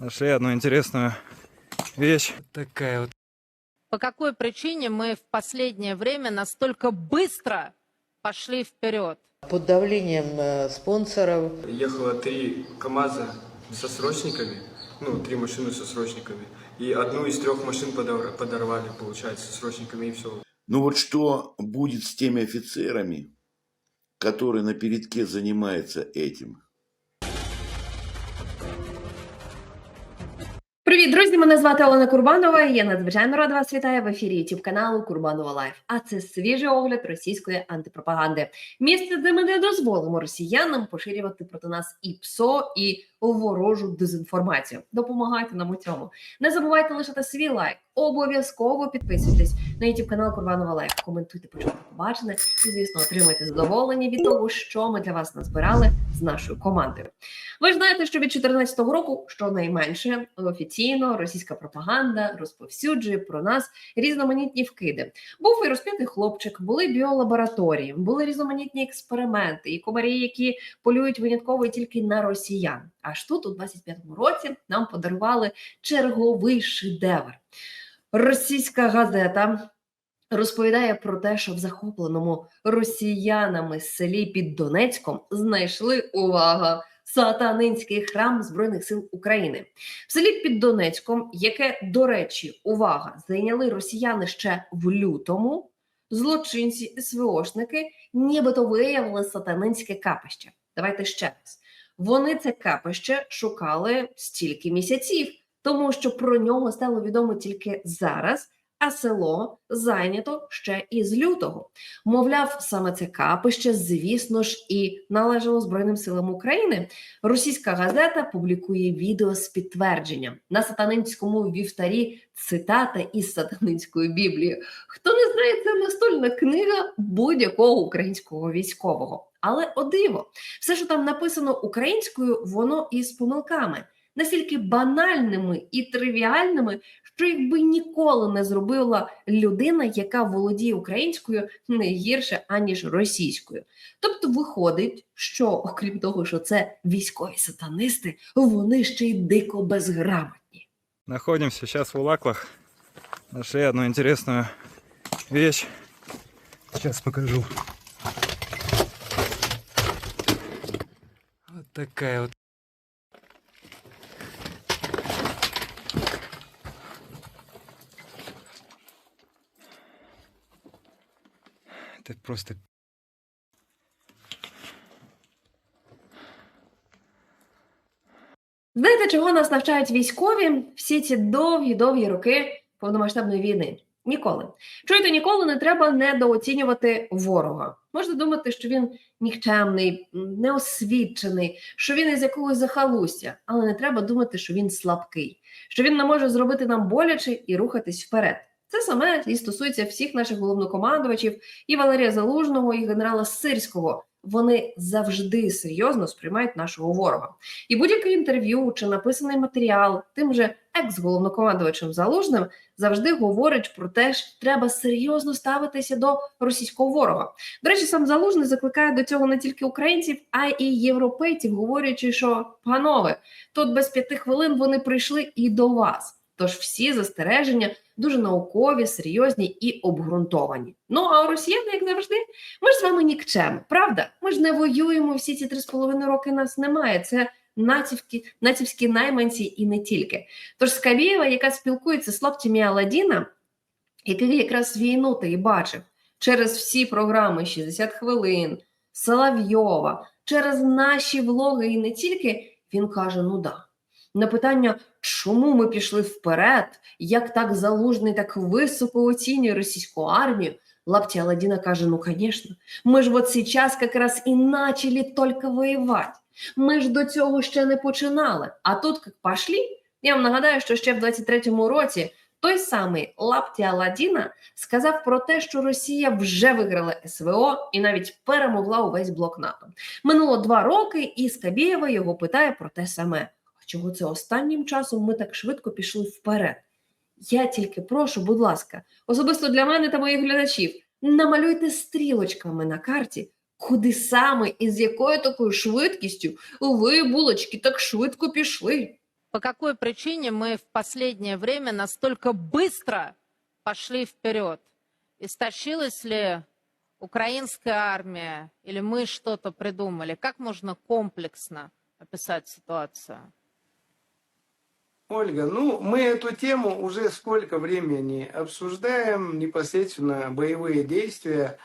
Нашли одну интересную вещь. Такая вот. По какой причине мы в последнее время настолько быстро пошли вперед? Под давлением э, спонсоров Ехало три КАМАЗа со срочниками, ну, три машины со срочниками. И одну из трех машин подор- подорвали, получается, со срочниками, и все. Ну вот что будет с теми офицерами, которые на передке занимаются этим? Привіт, друзі! Мене звати Олена Курбанова. Я надзвичайно рада вас вітаю в ефірі youtube каналу Курбанова Лайф. А це свіжий огляд російської антипропаганди. Місце, де ми не дозволимо росіянам поширювати проти нас і ПСО, і ворожу дезінформацію. Допомагайте нам у цьому. Не забувайте лишати свій лайк. Обов'язково підписуйтесь на youtube канал Курбанова Лайф. Коментуйте, почути побачене і, звісно, отримайте задоволення від того, що ми для вас назбирали з нашою командою. Ви ж знаєте, що від 2014 року щонайменше офіційно російська пропаганда розповсюджує про нас різноманітні вкиди. Був і розп'ятий хлопчик, були біолабораторії, були різноманітні експерименти і комарі, які полюють винятково тільки на росіян. Аж тут, у 25-му році, нам подарували черговий шедевр. Російська газета розповідає про те, що в захопленому росіянами селі під Донецьком знайшли увага сатанинський храм Збройних сил України. В селі під Донецьком, яке, до речі, увага, зайняли росіяни ще в лютому. Злочинці СВОшники нібито виявили сатанинське капище. Давайте ще раз. Вони це капище шукали стільки місяців, тому що про нього стало відомо тільки зараз, а село зайнято ще із лютого. Мовляв, саме це капище, звісно ж, і належало Збройним силам України. Російська газета публікує відео з підтвердженням на сатанинському вівтарі цитата із сатанинської біблії. Хто не знає, це настольна книга будь-якого українського військового. Але о диво, все, що там написано українською, воно із помилками. Настільки банальними і тривіальними, що їх би ніколи не зробила людина, яка володіє українською не гірше аніж російською. Тобто виходить, що окрім того, що це військові сатанисти, вони ще й дико безграмотні. Находимся сейчас в Улаклах. Нашли одну интересную вещь. Сейчас покажу. Вот такая вот. Это просто Знаєте, чого нас навчають військові всі ці довгі-довгі роки повномасштабної війни? Ніколи. Чуєте, ніколи не треба недооцінювати ворога. Можна думати, що він нікчемний, м, неосвічений, що він із якогось захалустя, але не треба думати, що він слабкий, що він не може зробити нам боляче і рухатись вперед. Це саме і стосується всіх наших головнокомандувачів, і Валерія Залужного, і генерала Сирського. Вони завжди серйозно сприймають нашого ворога. І будь-яке інтерв'ю чи написаний матеріал тим же екс-головнокомандувачем Залужним завжди говорить про те, що треба серйозно ставитися до російського ворога. До речі, сам Залужний закликає до цього не тільки українців, а й європейців, говорячи, що панове, тут без п'яти хвилин вони прийшли і до вас. Тож всі застереження дуже наукові, серйозні і обґрунтовані. Ну а у росіян, як завжди, ми ж з вами нікчем, правда? Ми ж не воюємо всі ці три з половиною роки. Нас немає. Це націвські, націвські найманці і не тільки. Тож Скабєєва, яка спілкується з хлопцями Аладдіна, який якраз війну та і бачив через всі програми 60 хвилин, Соловйова, через наші влоги і не тільки, він каже: ну да. На питання, чому ми пішли вперед, як так залужний, так високо оцінює російську армію, Лапті Аладдіна каже: ну, звісно, ми ж вот сейчас как раз і начали тільки воювати. Ми ж до цього ще не починали. А тут як пошли, я вам нагадаю, що ще в 23-му році той самий Лапті Аладдіна сказав про те, що Росія вже виграла СВО і навіть перемогла увесь блок НАТО. Минуло два роки, і Скабєєва його питає про те саме А чого це останнім часом ми так швидко пішли вперед? Я тільки прошу, будь ласка, особисто для мене та моїх глядачів, намалюйте стрілочками на карті, куди саме і з якою такою швидкістю ви, булочки, так швидко пішли. по какой причине мы в последнее время настолько быстро пошли вперед? Истощилась ли украинская армия или мы что-то придумали? Как можно комплексно описать ситуацию? Ольга, ну, мы эту тему уже сколько времени обсуждаем, непосредственно боевые действия.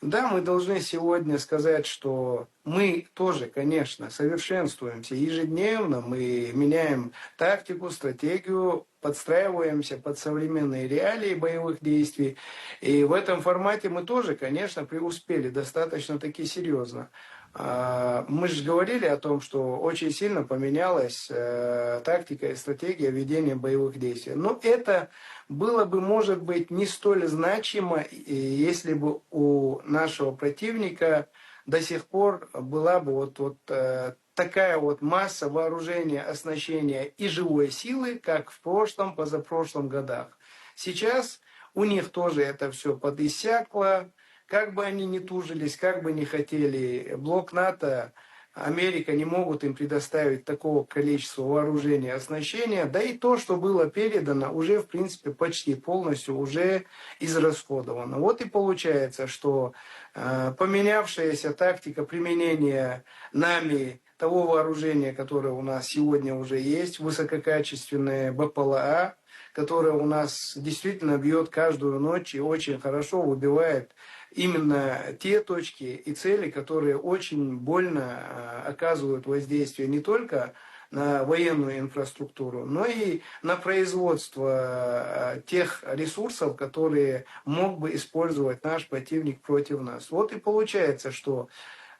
Да, мы должны сегодня сказать, что мы тоже, конечно, совершенствуемся ежедневно, мы меняем тактику, стратегию, подстраиваемся под современные реалии боевых действий. И в этом формате мы тоже, конечно, преуспели достаточно таки серьезно. А, Мы же говорили о том, что очень сильно поменялась э, тактика и стратегия ведения боевых действий. Но это было бы, может быть, не столь значимо, если бы у нашего противника до сих пор была бы вот, вот э, такая вот масса вооружения, оснащения и живой силы, как в прошлом, позапрошлом годах. Сейчас у них тоже это все подиссякло, как бы они ни тужились, как бы ни хотели, блок НАТО, Америка не могут им предоставить такого количества вооружения оснащения, да и то, что было передано, уже, в принципе, почти полностью уже израсходовано. Вот и получается, что э, поменявшаяся тактика применения нами того вооружения, которое у нас сегодня уже есть, высококачественное БПЛА, которое у нас действительно бьет каждую ночь и очень хорошо выбивает именно те точки и цели, которые очень больно э, оказывают воздействие не только на военную инфраструктуру, но и на производство э, тех ресурсов, которые мог бы использовать наш противник против нас. Вот и получается, что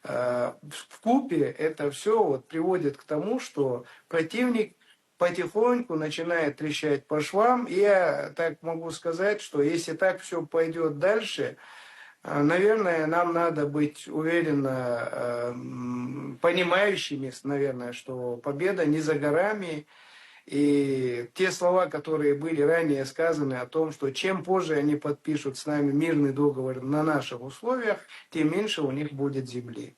в купе это все вот приводит к тому, что противник потихоньку начинает трещать по швам. И я так могу сказать, что если так все пойдет дальше, а, Наверное, нам надо быть уверенно э, понимающими, наверное, что победа не за горами. И те слова, которые были ранее сказаны о том, что чем позже они подпишут с нами мирный договор на наших условиях, тем меньше у них будет земли.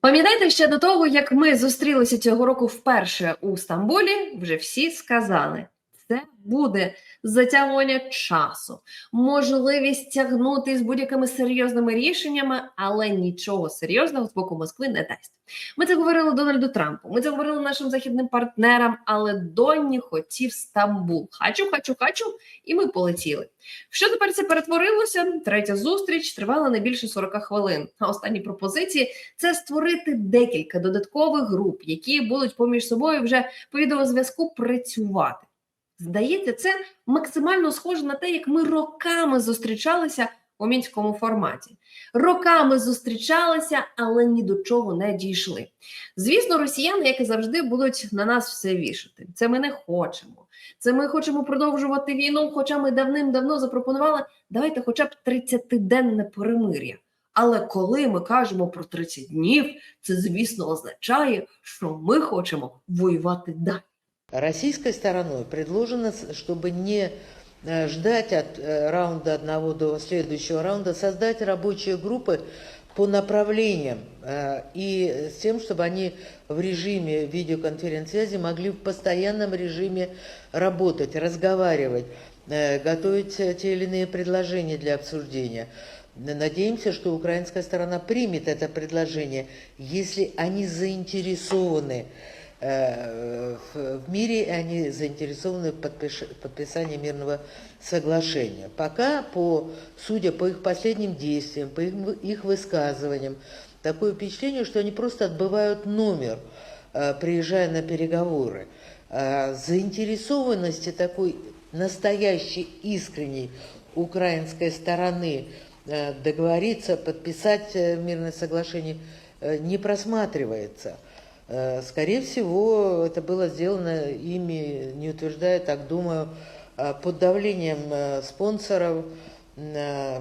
Пам'ятаєте, ще до того, як ми зустрілися цього року вперше у Стамбулі, вже всі сказали, це буде затягування часу, можливість тягнути з будь-якими серйозними рішеннями, але нічого серйозного з боку Москви не дасть. Ми це говорили Дональду Трампу, ми це говорили нашим західним партнерам, але Донні хотів Стамбул. Хачу, хачу, хачу, і ми полетіли. Що тепер це перетворилося? Третя зустріч тривала не більше 40 хвилин. А останні пропозиції це створити декілька додаткових груп, які будуть поміж собою вже по відеозв'язку працювати. Здається, це максимально схоже на те, як ми роками зустрічалися у мінському форматі. Роками зустрічалися, але ні до чого не дійшли. Звісно, росіяни, як і завжди, будуть на нас все вішати. Це ми не хочемо. Це ми хочемо продовжувати війну, хоча ми давним-давно запропонували давайте хоча б 30-денне перемир'я. Але коли ми кажемо про 30 днів, це звісно означає, що ми хочемо воювати далі. Российской стороной предложено, чтобы не э, ждать от э, раунда одного до следующего раунда, создать рабочие группы по направлениям э, и с тем, чтобы они в режиме видеоконференц-связи могли в постоянном режиме работать, разговаривать, готовить те или иные предложения для обсуждения. Надеемся, что украинская сторона примет это предложение, если они заинтересованы в в мире, они заинтересованы в подписании мирного соглашения. Пока, по, судя по их последним действиям, по их, их высказываниям, такое впечатление, что они просто отбывают номер, э, приезжая на переговоры. Э, Заинтересованности такой настоящей, искренней украинской стороны э, договориться, подписать э, мирное соглашение э, не просматривается. Э, Скорее всего, это было сделано ими, не утверждаю, так думаю, э, под давлением э, спонсоров, э,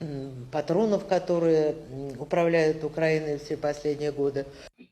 м, патронов, которые м, управляют Украиной все последние годы.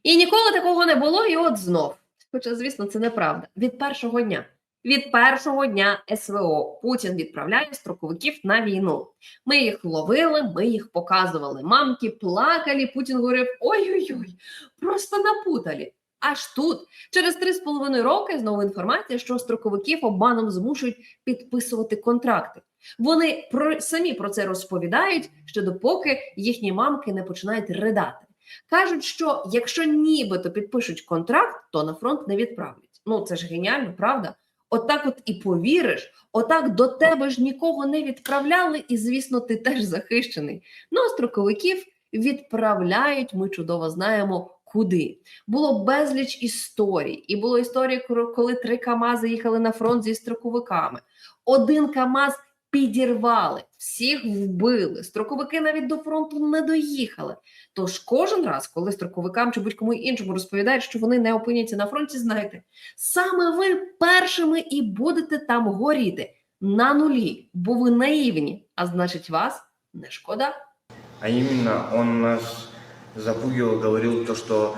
І ніколи такого не було, і от знов. Хоча, звісно, це неправда. Від першого дня. Від першого дня СВО Путін відправляє строковиків на війну. Ми їх ловили, ми їх показували. Мамки плакали. Путін говорив: ой-ой-ой, просто напутали. Аж тут, через три з половиною роки, знову інформація, що строковиків обманом змушують підписувати контракти. Вони про самі про це розповідають, що допоки їхні мамки не починають ридати. Кажуть, що якщо нібито підпишуть контракт, то на фронт не відправлять. Ну це ж геніально, правда? Отак, от і повіриш, отак до тебе ж нікого не відправляли, і звісно, ти теж захищений. Ну а строковиків відправляють. Ми чудово знаємо. Куди було безліч історій, і було історії, коли- три Камази їхали на фронт зі строковиками. Один Камаз підірвали, всіх вбили. Строковики навіть до фронту не доїхали. Тож кожен раз, коли строковикам чи будь-кому іншому розповідають, що вони не опиняться на фронті, знайте, саме ви першими і будете там горіти на нулі, бо ви наївні, а значить, вас не шкода. А именно он нас запугивал, говорил то, что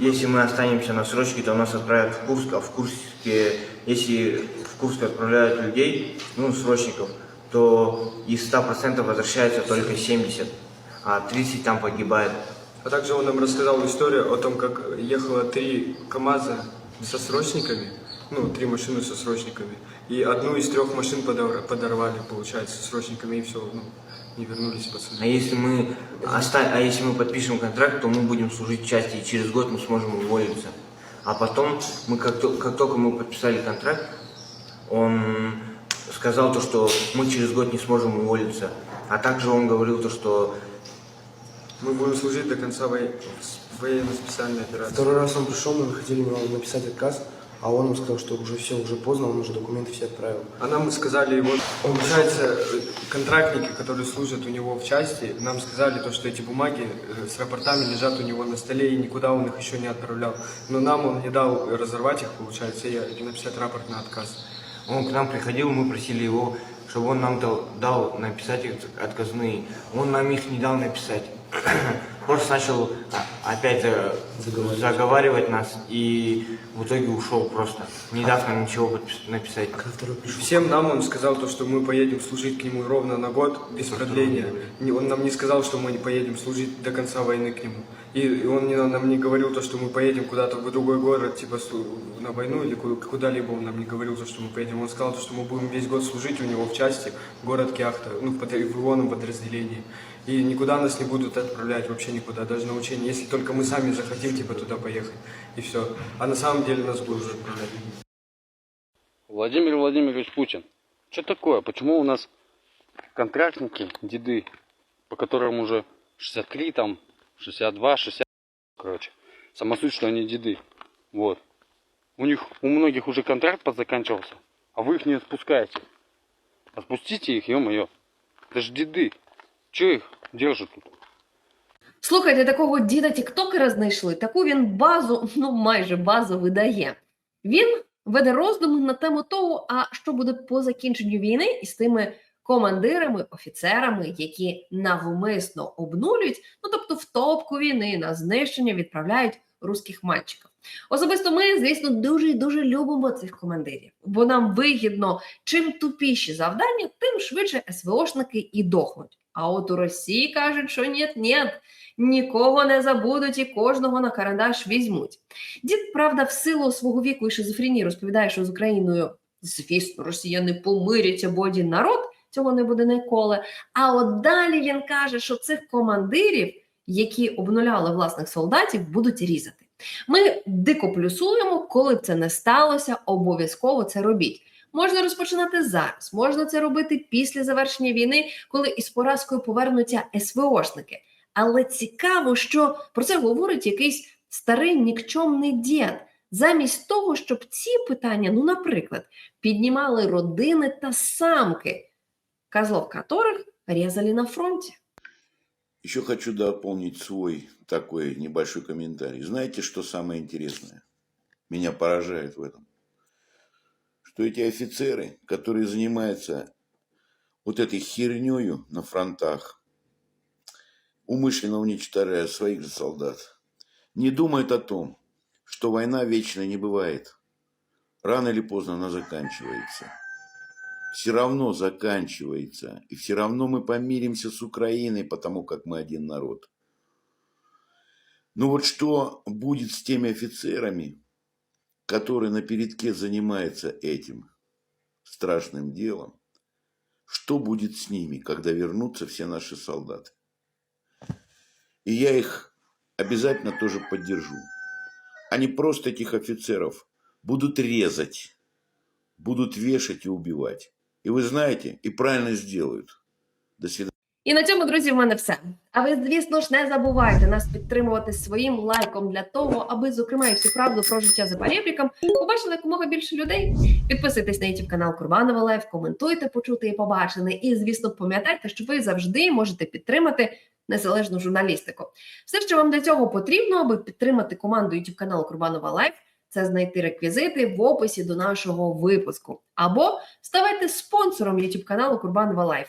если мы останемся на срочке, то нас отправят в Курск, а в Курске, если в Курск отправляют людей, ну, срочников, то из 100% возвращается только 70, а 30 там погибает. А также он нам рассказал историю о том, как ехало три КАМАЗа со срочниками, ну, три машины со срочниками, и одну из трех машин подор- подорвали, получается, со срочниками, и все, ну, не вернулись пацаны. А если мы оста- а если мы подпишем контракт, то мы будем служить части, и через год мы сможем уволиться. А потом, мы как, то- как только мы подписали контракт, он сказал то, что мы через год не сможем уволиться. А также он говорил то, что Мы будем служить до конца воен- военно-специальной операции. Второй раз он пришел, мы хотели ему написать отказ, а он нам сказал, что уже все, уже поздно, он уже документы все отправил. А нам сказали, вот, получается, э, контрактники, которые служат у него в части, нам сказали то, что эти бумаги э, с рапортами лежат у него на столе, и никуда он их еще не отправлял. Но нам он не дал разорвать их, получается, и написать рапорт на отказ. он к нам приходил, мы просили его, чтобы он нам дал, дал написать их отказные. Он нам их не дал написать. Просто начал а, опять э, заговаривать. нас и в итоге ушел просто, не дав нам ничего написать. Всем нам он сказал то, что мы поедем служить к нему ровно на год, без продления. Он нам не сказал, что мы не поедем служить до конца войны к нему. И, он нам не говорил то, что мы поедем куда-то в другой город, типа на войну или ку- куда-либо. Он нам не говорил то, что мы поедем. Он сказал то, что мы будем весь год служить у него в части, город Кяхта, ну, в, ионном подразделении. И никуда нас не будут отправлять, вообще никуда, даже на учение, если только мы сами захотим, типа, туда поехать. И все. А на самом деле нас будут отправлять. Владимир Владимирович Путин. Что такое? Почему у нас контрактники, деды, по которым уже 63, там, 62, 60, короче. Сама суть, что они деды. Вот. У них, у многих уже контракт подзаканчивался, а вы их не отпускаете. Отпустите их, ё-моё. Это же деды. Че их держат тут? Слухайте, такого діда тіктокера знайшли. Таку він базу, ну майже базу видає. Він веде роздуми на тему того, а що буде по закінченню війни із тими командирами, офіцерами, які навмисно обнулюють, ну тобто в топку війни на знищення відправляють руських мальчиків. Особисто ми, звісно, дуже і дуже любимо цих командирів, бо нам вигідно, чим тупіші завдання, тим швидше СВОшники і дохнуть. А от у Росії кажуть, що ні, ні, нікого не забудуть і кожного на карандаш візьмуть. Дід, правда, в силу свого віку і шизофренії розповідає, що з Україною, звісно, росіяни помиряться, бо один народ цього не буде ніколи. А от далі він каже, що цих командирів, які обнуляли власних солдатів, будуть різати. Ми дико плюсуємо, коли це не сталося, обов'язково це робіть. Можна розпочинати зараз, можна це робити після завершення війни, коли із поразкою повернуться СВОшники. Але цікаво, що про це говорить якийсь старий нікчомний дід, замість того, щоб ці питання, ну, наприклад, піднімали родини та самки, козлов которых резали на фронті. Еще хочу дополнить свой такой небольшой комментарий. Знаете, что самое интересное? Меня поражает в этом. Что эти офицеры, которые занимаются вот этой хернёю на фронтах, умышленно уничтожая своих же солдат, не думают о том, что война вечной не бывает. Рано или поздно она заканчивается. Все равно заканчивается. И все равно мы помиримся с Украиной, потому как мы один народ. Ну вот что будет с теми офицерами, которые на передке занимаются этим страшным делом? Что будет с ними, когда вернутся все наши солдаты? И я их обязательно тоже поддержу. Они просто этих офицеров будут резать, будут вешать и убивать. И вы знаете, и правильно сделают. До свидания. І на цьому, друзі, в мене все. А ви, звісно ж, не забувайте нас підтримувати своїм лайком для того, аби, зокрема, і всю правду про життя за перепліком побачили якомога більше людей. Підписуйтесь на YouTube канал Курбанова Лайф, коментуйте, почути і побачене. І, звісно, пам'ятайте, що ви завжди можете підтримати незалежну журналістику. Все, що вам для цього потрібно, аби підтримати команду YouTube каналу Курбанова Лайф, це знайти реквізити в описі до нашого випуску. Або ставайте спонсором YouTube каналу Курбанова Лайф.